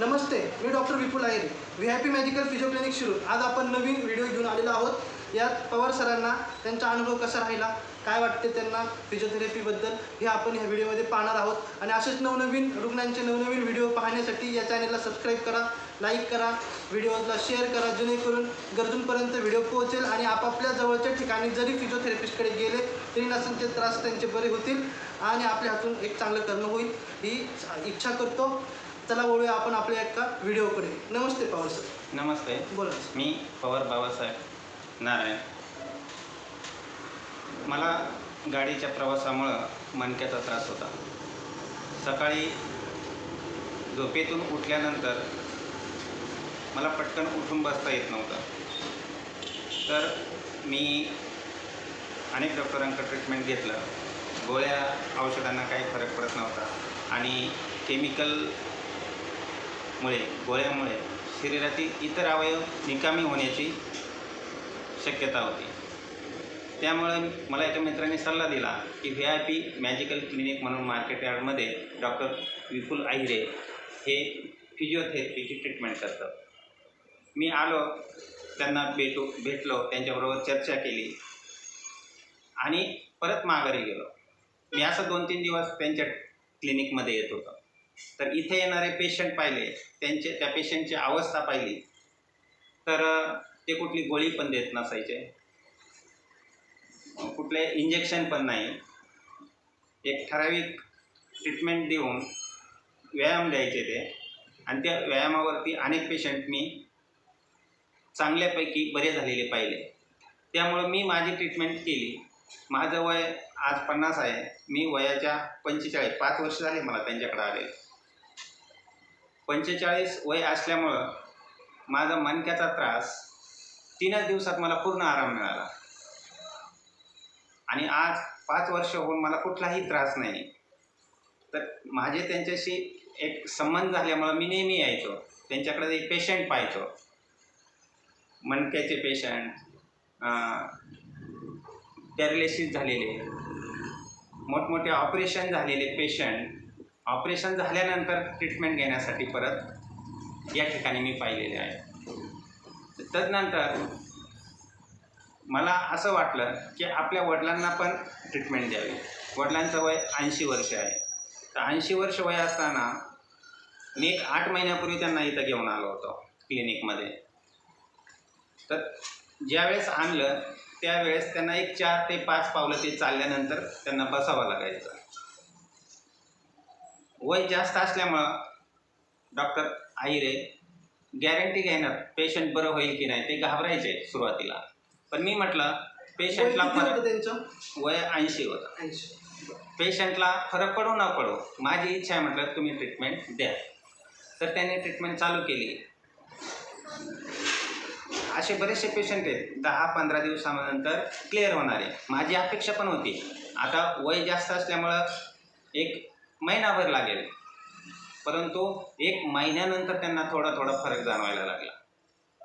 नमस्ते मी doctor Vipul Aher. V I P magical physio clinic Shirur. आज आपण नवीन व्हिडिओ घेऊन आलेलो आहोत. यात पवार सरांना त्यांचा अनुभव कसा राहिला काय वाटते त्यांना फिजिओथेरपीबद्दल हे आपण ह्या व्हिडिओमध्ये पाहणार आहोत. आणि असेच नवनवीन रुग्णांचे नवनवीन व्हिडिओ पाहण्यासाठी या चॅनलला सबस्क्राईब करा लाईक करा व्हिडिओला शेअर करा जेणेकरून गरजूंपर्यंत व्हिडिओ पोहोचेल आणि आपापल्या जवळच्या ठिकाणी जरी फिजिओथेरपिस्टकडे गेले तरी नसांचे त्रास त्यांचे बरे होतील आणि आपल्या हातून एक चांगलं करणं होईल ही इच्छा करतो. चला वळूया आपण आपल्या एका व्हिडिओकडे. नमस्ते पवार सर. नमस्ते. बोला. मी पवार बाबासाहेब नारायण. मला गाडीच्या प्रवासामुळं मणक्याचा त्रास होता. सकाळी झोपेतून उठल्यानंतर मला पटकन उठून बसता येत नव्हतं. तर मी अनेक डॉक्टरांकडे ट्रीटमेंट घेतलं. गोळ्या औषधांना काही फरक पडत नव्हता. आणि मुळे गोळ्यामुळे शरीरातील इतर अवयव निकामी होण्याची शक्यता होती. त्यामुळे मला एका मित्राने सल्ला दिला की V I P magical clinic म्हणून मार्केट यार्डमध्ये डॉक्टर विपुल आहिरे हे फिजिओथेरपीची ट्रीटमेंट करतात. मी आलो त्यांना भेटू भेटलो त्यांच्याबरोबर चर्चा केली आणि परत माघारी गेलो. मी असं दोन तीन दिवस त्यांच्या क्लिनिकमध्ये येत होतो. तर इथे येणारे पेशंट पाहिले त्यांचे त्या पेशंटची अवस्था पाहिली. तर ते कुठली गोळी पण देत नसायचे. कुठले इंजेक्शन पण नाही. एक ठराविक ट्रीटमेंट देऊन व्यायाम द्यायचे ते. आणि त्या व्यायामावरती अनेक पेशंट मी चांगल्यापैकी बरे झालेले पाहिले. त्यामुळं मी माझी ट्रीटमेंट केली. माझं वय आज पन्नास आहे. मी वयाच्या पंचेचाळीस पाच वर्ष झाले मला त्यांच्याकडे आले पंचेचाळीस वय असल्यामुळं माझा मणक्याचा त्रास तीनच दिवसात मला पूर्ण आराम मिळाला. आणि आज पाच वर्ष होऊन मला कुठलाही त्रास नाही. तर माझे त्यांच्याशी एक संबंध झाल्यामुळं मी नेहमी यायचो. त्यांच्याकडे एक पेशंट पाहायचो. मणक्याचे पेशंट पॅरालिसिस झालेले मोठमोठे ऑपरेशन झालेले पेशंट ऑपरेशन झाल्यानंतर ट्रीटमेंट घेण्यासाठी परत या ठिकाणी मी पाहिलेले आहे. तदनंतर मला असं वाटलं की आपल्या वडिलांना पण ट्रीटमेंट द्यावी. वडिलांचं वय ऐंशी वर्ष आहे. तर ऐंशी वर्ष वय असताना मी एक आठ महिन्यापूर्वी त्यांना इथं घेऊन आलो होतो क्लिनिकमध्ये तर ज्यावेळेस आणलं त्यावेळेस त्यांना एक चार ते पाच पावलं ते चालल्यानंतर त्यांना बसावं लागायचं. वय जास्त असल्यामुळं डॉक्टर आहिरे गॅरंटी घेणार. पेशंट बरं होईल की नाही ते घाबरायचे सुरुवातीला. पण मी म्हटलं पेशंटला फरक त्यांचं? वय ऐंशी होतं. ऐंशी. पेशंटला फरक पडो ना पडो माझी इच्छा आहे म्हटलं तुम्ही ट्रीटमेंट द्या. तर त्याने ट्रीटमेंट चालू केली. असे बरेचसे पेशंट आहेत दहा पंधरा दिवसानंतर क्लिअर होणारे. माझी अपेक्षा पण होती. आता वय जास्त असल्यामुळं एक महिनाभर लागेल. परंतु एक महिन्यानंतर त्यांना थोडा थोडा फरक जाणवायला लागला.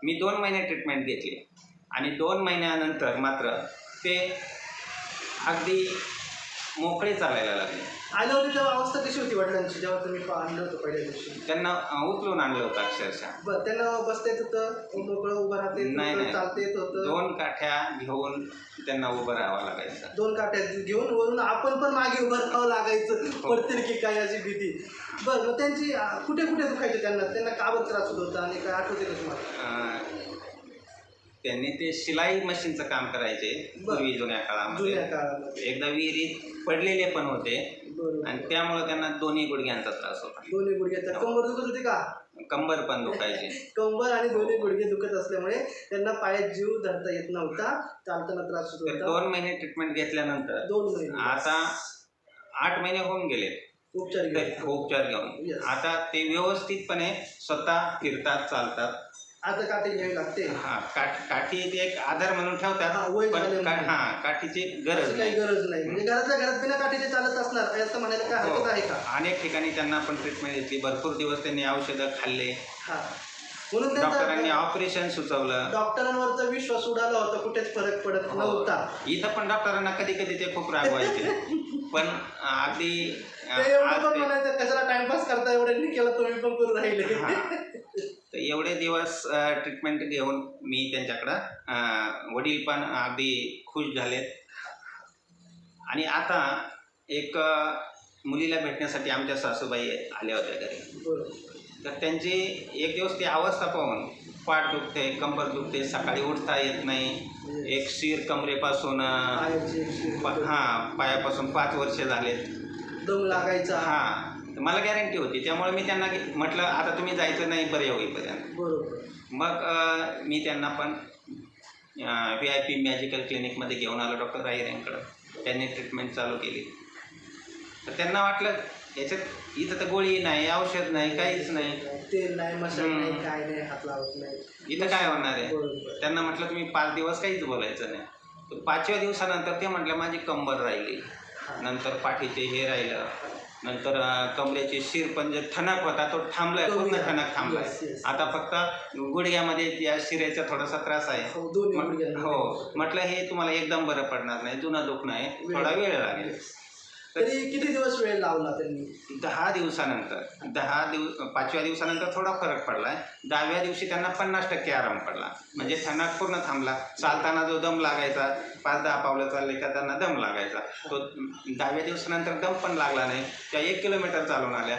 मी दोन महिने ट्रीटमेंट घेतली आणि दोन महिन्यानंतर मात्र ते अगदी मोकळे चालायला लागले. आलं होते तेव्हा अवस्था कशी होती वडिलांची जेव्हा तुम्ही पा- आणलं होतं पहिल्या दिवशी? त्यांना अ, उचलून आणलं होतं अक्षरशः. बरं त्यांना बसता येत होतं? मोकळं उभं राहता येत नाही, होतं नाही. चालता येत होतं? दोन काठ्या घेऊन त्यांना उभं राहावं लागायचं. दोन काट्या घेऊन वरून आपण पण मागे उभं राहावं लागायचं. हो. पडतील की काय याची भीती. बरं मग त्यांची कुठे कुठे दुखायचे त्यांना? त्यांना का बरं त्रास होत होता आणि काय आठवते का तुम्हाला? अ, त्यांनी ते शिलाई मशीनचं काम करायचे पूर्वी जुन्या काळामध्ये. जुन्या काळात एकदा विहिरीत पडलेले पण होते. बरोबर. आणि त्यामुळे त्यांना दोन्ही गुडघ्यांचा त्रास होता. दोन्ही गुडघ्याचा. कंबर दुखत होती का? कंबर पण दुखायची. कंबर आणि दोन्ही गुडघे दुखत असल्यामुळे त्यांना पायात जीव धरता येत नव्हता. चालताना त्रास होत तर होता. दोन महिने ट्रीटमेंट घेतल्यानंतर दोन महिने. आता आठ महिने होऊन गेले. उपचार ते उपचार घेऊन. Yes. आता ते व्यवस्थितपणे स्वतः फिरतात चालतात. आता काटे घ्यावी लागते. हा काठ काठी ते एक आधार म्हणून हा, ठेवतात वय पण. का- हा काठीची गरज अशी काही नाही. गरज नाही. म्हणजे घरातल्या घरात बिना काठीचे चालत असणार असं म्हणायला काय हरकत आहे का? हो. अनेक ठिकाणी त्यांना पण ट्रीटमेंट घेतली भरपूर दिवस त्यांनी औषधं खाल्ले. हा. म्हणून त्यांचा- डॉक्टरांनी ऑपरेशन सुचवलं. डॉक्टरांवरचा विश्वास उडाला होता कुठेच फरक पडत हो. नव्हता. इथं पण डॉक्टरांना कधी कधी ते खूप रागवायचे पण अगदी ते एवढं आज पण ते- म्हणायचं कशाला टाइमपास करता? एवढ्यांनी केलं तुम्ही पण करून राहिले. हा. तर एवढे दिवस ट्रीटमेंट घेऊन मी त्यांच्याकडं वडील पण अगदी खुश झालेत. आणि आता एक मुलीला भेटण्यासाठी आमच्या सासूबाई आल्या होत्या घरी. तर त्यांची एक दिवस ती अवस्था पाहून पाठ दुखते कंबर दुखते सकाळी उठता येत नाही. एक शिर कमरेपासून हां पायापासून पाच वर्ष झालेत. दम लागायचा. हां. तर मला गॅरंटी होती. त्यामुळे मी त्यांना म्हटलं आता तुम्ही जायचं नाही बरे होईपर्यंत बरोबर. मग मी त्यांना पण व्ही आय पी मॅजिकल क्लिनिकमध्ये घेऊन आलो डॉक्टर राहीर यांकडं त्यांनी ट्रीटमेंट चालू केली. तर त्यांना वाटलं याच्यात इथं तर गोळी नाही औषध नाही काहीच नाही. तेल नाही मसाला. नाही काय नाही हात लावत नाही. इथं काय होणार आहे? त्यांना म्हटलं तुम्ही पाच दिवस काहीच बोलायचं नाही. तर पाचव्या दिवसानंतर ते म्हटलं माझी कंबर राहिली. नंतर पाठीचे हे राहिलं. नंतर कमरेची शिर पण जे ठणक होता तो थांबलाय पूर्ण ठणक थांबलाय. आता फक्त गुडघ्यामध्ये या शिरेचा थोडासा त्रास आहे. हो. हो म्हटलं हे तुम्हाला एकदम बरं पडणार नाही जुनं दुखणं आहे. थोडा वेळ लागेल. तरी किती दिवस वेळ लावला त्यांनी? दहा दिवसानंतर. दहा दिवस पाचव्या दिवसानंतर थोडा फरक पडला आहे दहाव्या दिवशी त्यांना पन्नास टक्के आराम पडला. म्हणजे त्यांना पूर्ण थांबला. चालताना जो दम लागायचा पाच दहा पावलं चालले का त्यांना दम लागायचा. तो दहाव्या दिवसानंतर दम पण लागला नाही. त्या एक किलोमीटर चालून आल्या.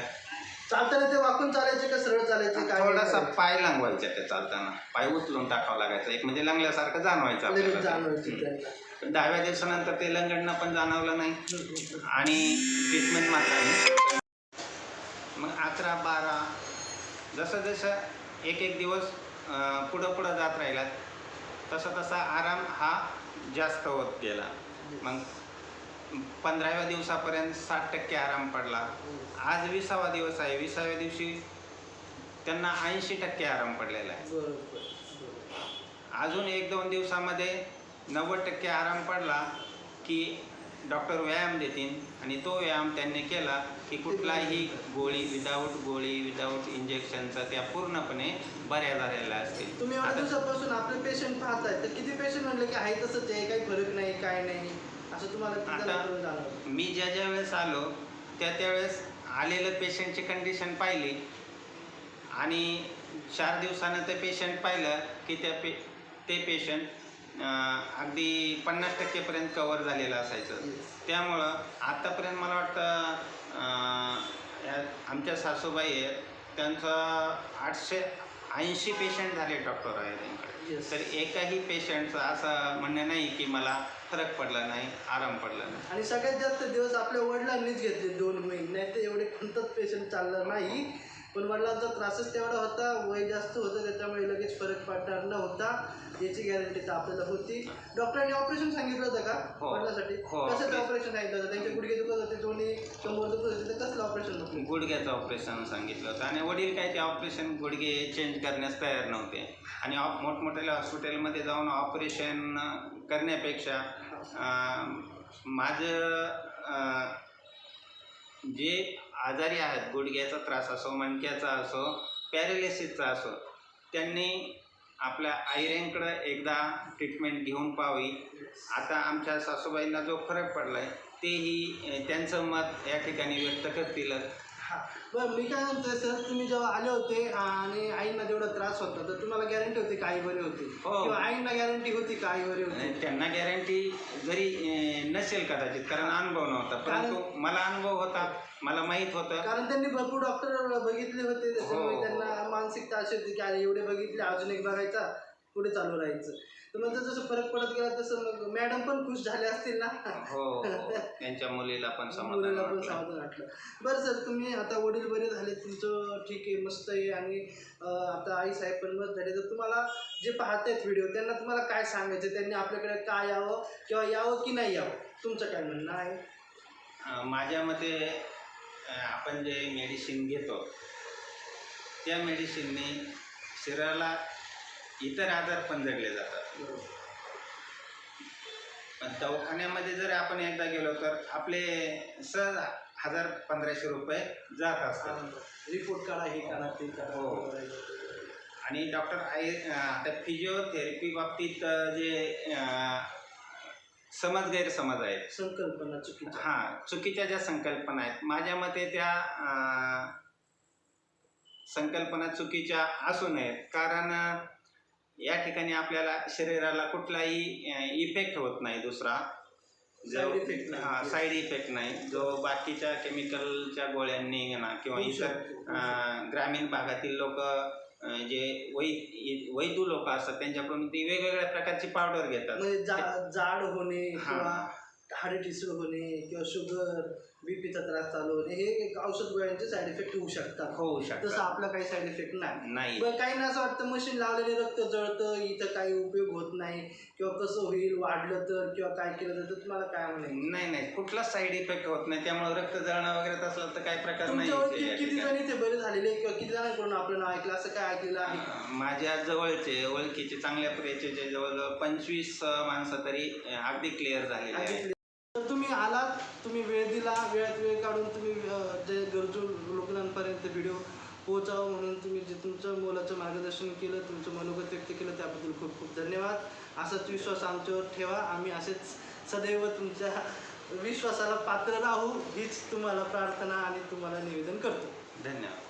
चालताना ते वाकून चालायचे का सरळ चालायचे? काय थोडासा पाय लांगवायचा त्या चालताना. पाय उचलून टाकावा लागायचा. एक म्हणजे लांगल्यासारखं जाणवायचं लगेच आपल्याला. ते. जाणवायची त्यांना. पण दहाव्या दिवसानंतर ते लंगडणं पण जाणवलं नाही. आणि ट्रीटमेंट मात्र मग अकरा बारा जसं जसं एक एक दिवस अं, पुढं पुढं जात राहिला तसा तसा आराम हा जास्त होत गेला. मग पंधराव्या दिवसापर्यंत साठ टक्के आराम पडला. आज विसावा दिवस आहे. विसाव्या दिवशी त्यांना ऐंशी टक्के आराम पडलेला आहे. अजून एक दोन दिवसामध्ये नव्वद टक्के आराम पडला की डॉक्टर व्यायाम देतील आणि तो व्यायाम त्यांनी केला की कुठलाही गोळी विदाऊट गोळी विदाऊट इंजेक्शनचा त्या पूर्णपणे बऱ्या झालेल्या असतील. तुम्ही दिवसापासून आपले पेशंट पाहताय तर किती पेशंट म्हणले की आहे तसंच आहे काही फरक नाही काय नाही. असं तुम्हाला आता- मी ज्या ज्या वेळेस आलो त्या त्यावेळेस आलेलं पेशंटची कंडिशन पाहिली. आणि चार दिवसानं ते पेशंट पाहिलं की त्या पे ते पेशंट अगदी पन्नास टक्केपर्यंत कवर झालेलं असायचं. त्यामुळं आत्तापर्यंत मला वाटतं आमच्या सासूबाई आहेत त्यांचं आठशे ऐंशी पेशंट झाले डॉक्टर Yes. तर एकाही पेशंटचं असं म्हणणं नाही की मला फरक पडला नाही आराम पडला नाही. आणि सगळ्यात जास्त दिवस आपल्या वडिलांनीच घेतले दोन महिने. नाही तर एवढे कोणताच पेशंट चालला नाही. पण वडिलांचा त्रासच तेवढा होता वय जास्त होतं त्याच्यामुळे लगेच फरक पडणार नव्हता याची गॅरंटी तर आपल्याला होती. डॉक्टरांनी ऑपरेशन सांगितलं होतं का? हो. वडिलांसाठी? हो, operation. ऑपरेशन सांगितलं होतं? त्यांचे गुडघे दुखत होते दोन्ही कंबर दुखत होते तर कसलं ऑपरेशन होतं? गुडघ्याचं ऑपरेशन सांगितलं होतं. आणि वडील काय ते ऑपरेशन गुडघे चेंज करण्यास तयार नव्हते. आणि ऑप मोठमोठ्या हॉस्पिटलमध्ये जाऊन ऑपरेशन करण्यापेक्षा माझं जे आजारी आहेत गुडघ्याचा त्रास असो मणक्याचा असो पॅरेलिसिसचा असो त्यांनी आपल्या आईऱ्यांकडं एकदा ट्रीटमेंट घेऊन पाहावी. आता आमच्या सासूबाईंना जो फरक पडला आहे तेही त्यांचं मत या ठिकाणी व्यक्त करतीलच. हा. बरं मी काय म्हणतोय सर तुम्ही जेव्हा आले होते आणि आईंना जेवढा त्रास होता तर तुम्हाला गॅरंटी होती का आई बरी होती? हो. किंवा आईंना गॅरंटी होती का आई बरी होती? आणि त्यांना गॅरंटी जरी अं, नसेल कदाचित कारण अनुभव नव्हता. परंतु मला अनुभव होता मला माहीत होतं. कारण त्यांनी भरपूर डॉक्टर बघितले होते त्याच्यामुळे हो. त्यांना मानसिकता अशी होती की अरे एवढे बघितले अजून एक बघायचा पुढे चालू राहायचं. तर नंतर जसं फरक पडत गेला तसं मग मॅडम पण खुश झाले असतील ना. हो हो त्यांच्या मुलीला पण समाधान मुलीला पण वाटलं. समाधान वाटलं. बरं सर तुम्ही आता वडील बरे झाले तुमचं ठीक आहे मस्त आहे आणि अं, आता आई साहेब पण मस्त झाले. तर तुम्हाला जे पाहतायत व्हिडिओ त्यांना तुम्हाला काय सांगायचं? त्यांनी आपल्याकडे काय यावं किंवा यावं की नाही यावं? तुमचं काय म्हणणं आहे? अं, माझ्या मते अं, आपण जे मेडिसिन घेतो त्या मेडिसिनने शरीराला इतर आजार पण जगले जातात. पण दवाखान्यामध्ये जर आपण एकदा गेलो तर आपले सहज हजार पंधराशे रुपये जात असतात. रिपोर्ट काढा हे काढा ते काढा. हो. आणि डॉक्टर आय आता फिजिओथेरपी बाबतीत जे अ, समज गैरसमज आहेत. संकल्पना चुकीच्या. हां चुकीच्या ज्या संकल्पना आहेत माझ्या मते त्या अं, संकल्पना चुकीच्या असू नयेत. कारण अं, या ठिकाणी आपल्याला शरीराला कुठलाही इफेक्ट होत नाही दुसरा नाही. हां साईड इफेक्ट नाही जो बाकीच्या केमिकलच्या गोळ्यांनी म्हणा किंवा इतर ग्रामीण भागातील लोक जे वै वैदू लोक असतात त्यांच्याकडून ती वेगवेगळ्या प्रकारची पावडर घेतात म्हणजे जा- जाड होणे. किंवा हाडे ठिसूळ होणे किंवा शुगर बीपीचा त्रास चालू होणे हे एक औषध गोळ्यांचे साईड इफेक्ट होऊ शकतात. होऊ तसं शकतात आपला काही साईड इफेक्ट नाही. नाही. काही असं वाटतं मशीन लावलेले रक्त जळतं इथं काही उपयोग होत नाही किंवा कसं होईल वाढलं तर किंवा काय केलं तर तुम्हाला काय म्हणायचं? नाही नाही. कुठलाच साईड इफेक्ट होत नाही. त्यामुळे रक्त जळणं वगैरे तसलं तर काही प्रकार नाही. किती. जण इथे बरे झालेले किंवा किती जणांकडून आपलं नाव ऐकलं असं काय ऐकलेलं आहे? माझ्या जवळचे ओळखीचे चांगल्या प्रियचे जे जवळजवळ पंचवीस माणसं तरी अगदी क्लिअर झालेले आहेत. ऐकले. तर तुम्ही आलात तुम्ही वेळ दिला वेळात वेळ काढून तुम्ही जे गरजू लोकांपर्यंत व्हिडिओ पोहोचावं म्हणून तुम्ही जे तुमचं मोलाचं मार्गदर्शन केलं तुमचं मनोगत व्यक्त केलं त्याबद्दल खूप खूप धन्यवाद. असाच विश्वास आमच्यावर ठेवा. आम्ही असेच सदैव तुमच्या विश्वासाला पात्र राहू हीच तुम्हाला प्रार्थना आणि तुम्हाला निवेदन करतो. धन्यवाद.